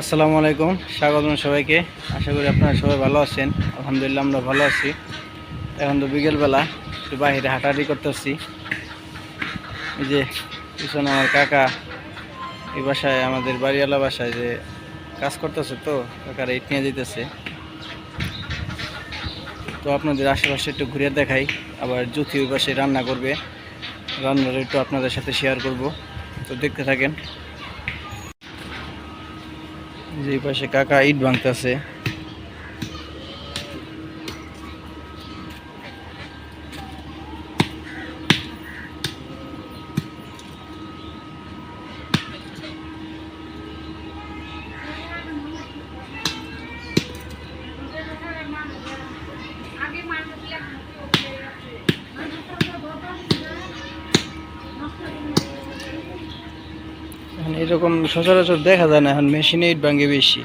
আসসালামু আলাইকুম, স্বাগতম সবাইকে। আশা করি আপনারা সবাই ভালো আছেন। আলহামদুলিল্লাহ আমরা ভালো আছি। এখন তো বিকেলবেলা, একটু বাইরে হাঁটাহাঁটি করতেছি। এই যে পিছনে আমার কাকা, এই বাসায়, আমাদের বাড়িওয়ালা বাসায় যে কাজ করতেছে তো, কাকার ইট নিয়ে যেতেছে তো আপনাদের আশেপাশে একটু ঘুরে দেখাই, আবার জ্যোতি ওই পাশে রান্না করবে। রান্নাটা একটু আপনাদের সাথে শেয়ার করব। তো দেখতে থাকেন। যে পাশে কাকা ইট ভাঙতেছে। এরকম সচরাচর দেখা যায় না, এখন মেশিনে ইট ভাঙে বেশি।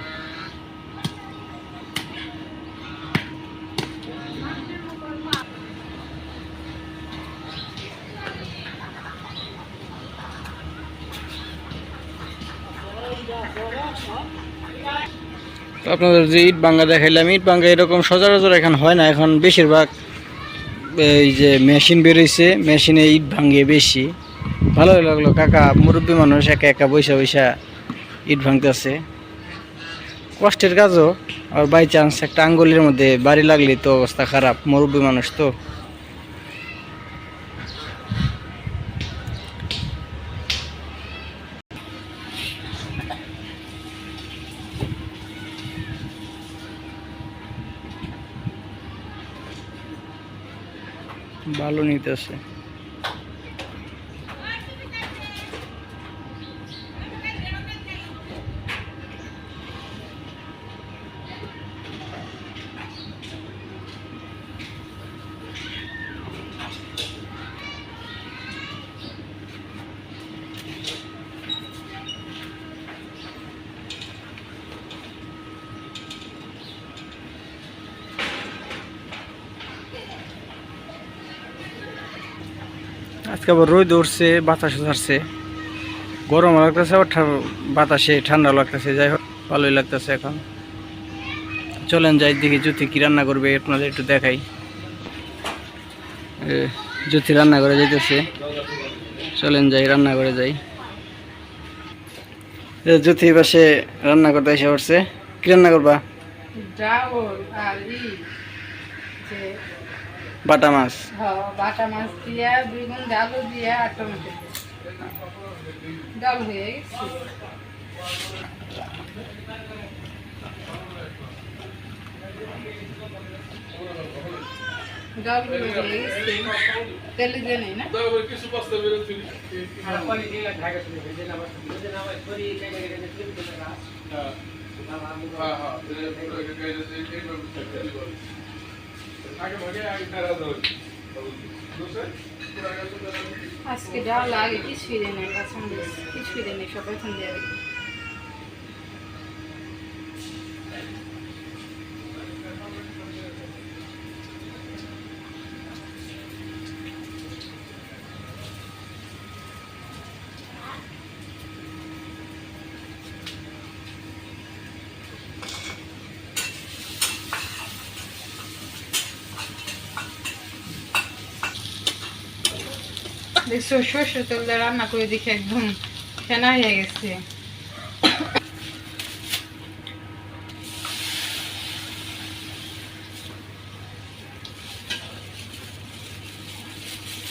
আপনাদের যে ইট ভাঙ্গা দেখাইলাম, ইট ভাঙ্গা এরকম সচরাচর এখন হয় না, এখন বেশিরভাগ এই যে মেশিন বেরোইছে মেশিনে ইট ভাঙ্গে বেশি। ভালোই লাগল। কাকা, মুরব্বী মানুষ একা একা বৈশা বৈশা ইট ভাঙতেছে। কষ্টের কাজও, আর বাই চান্স একটা আঙ্গুলের মধ্যে বাড়ি লাগলে তো অবস্থা খারাপ, মুরব্বী মানুষ তো। ভালো নিতেছে। আজকে আবার রোদ উঠছে, বাতাস ছাড়ছে গরম লাগতেছে, আবার বাতাসে ঠান্ডা লাগতেছে। যাই হোক, ভালোই লাগতেছে এখন। চলেন যাই, দেখি জ্যোতি কি রান্না করবে, আপনাদের একটু দেখাই। জ্যোতি রান্না করে যাইতেছে। চলেন যাই, রান্না করে যাই। জ্যোতি পাশে রান্না করতে এসে পড়ছে। কি রান্না করবা? বাটা মাছ। হ, বাটা মাছ দিয়া বেগুন আলু দিয়া আর টমেটো। দিয়া। ডাল হয়ে গেছে। ডাল হয়ে গেছে। তেলে দিয়ে নেই না? আজকে ডাল আগে কিছুই দেয় নাই কাঁচামরিচ কিছুই দেয় নাই সব এখন দিয়ে। দেখছ সর্ষের তেল দিয়ে রান্না করে দেখে একদম ফেনা হয়ে গেছে।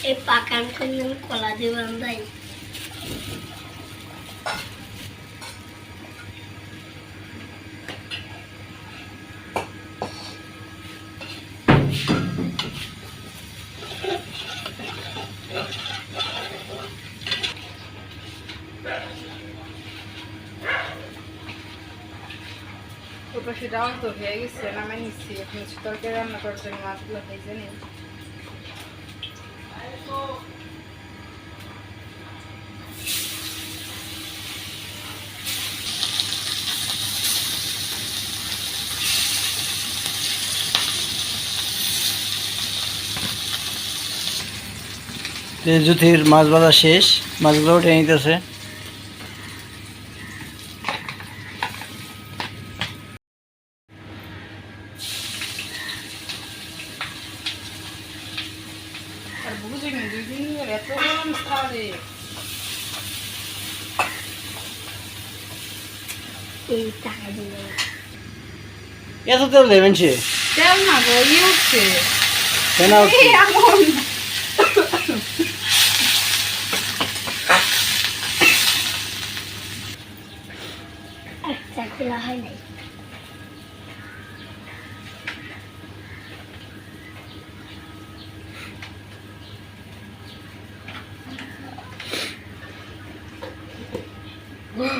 এই পাকান কোনো কলা দিবান যাই ডাল তো হয়ে গেছে, নামে নিচ্ছি এখন তরকারি রান্না করার জন্য মাছগুলো ভেজে নিই যে মাছ বাঁধা শেষ, মাছগুলো উঠে নিতেছে। তাহলে এই টাকা দিবে না এত তেল দেবেন সে তেল না গো ইয়ে উঠছে কেন এই এমন একটা খোলা হয় নাই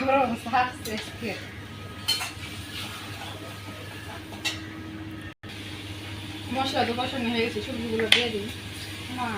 গরম থাকছে আজকে। মশলা তো কষানো হয়ে গেছে সবজিগুলো দিয়ে দিন মা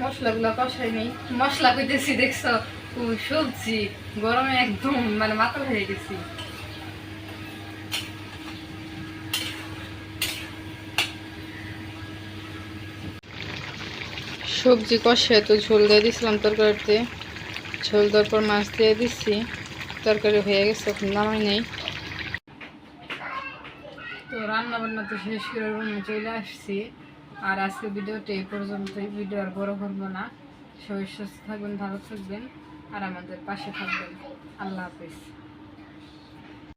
মশলাগুলো কষাই নেই মশলা কইতেছি, দেখছ? সবজি গরমে একদম মানে মাথা হয়ে গেছি। সবজি কষে তো ঝোল দিয়ে দিছিলাম তরকারিতে। ঝোল দেওয়ার পর মাছ দিয়ে দিচ্ছি তরকারি হয়ে গেছে, এখন নামাই নেই। তো রান্না বান্না তো শেষ করে চলে আসছি। আর আজকে ভিডিওটা এই পর্যন্তই। ভিডিও আর বড় করব না। সবাই সুস্থ থাকবেন, ভালো থাকবেন, আর আমাদের পাশে থাকবেন। আল্লাহ হাফিজ।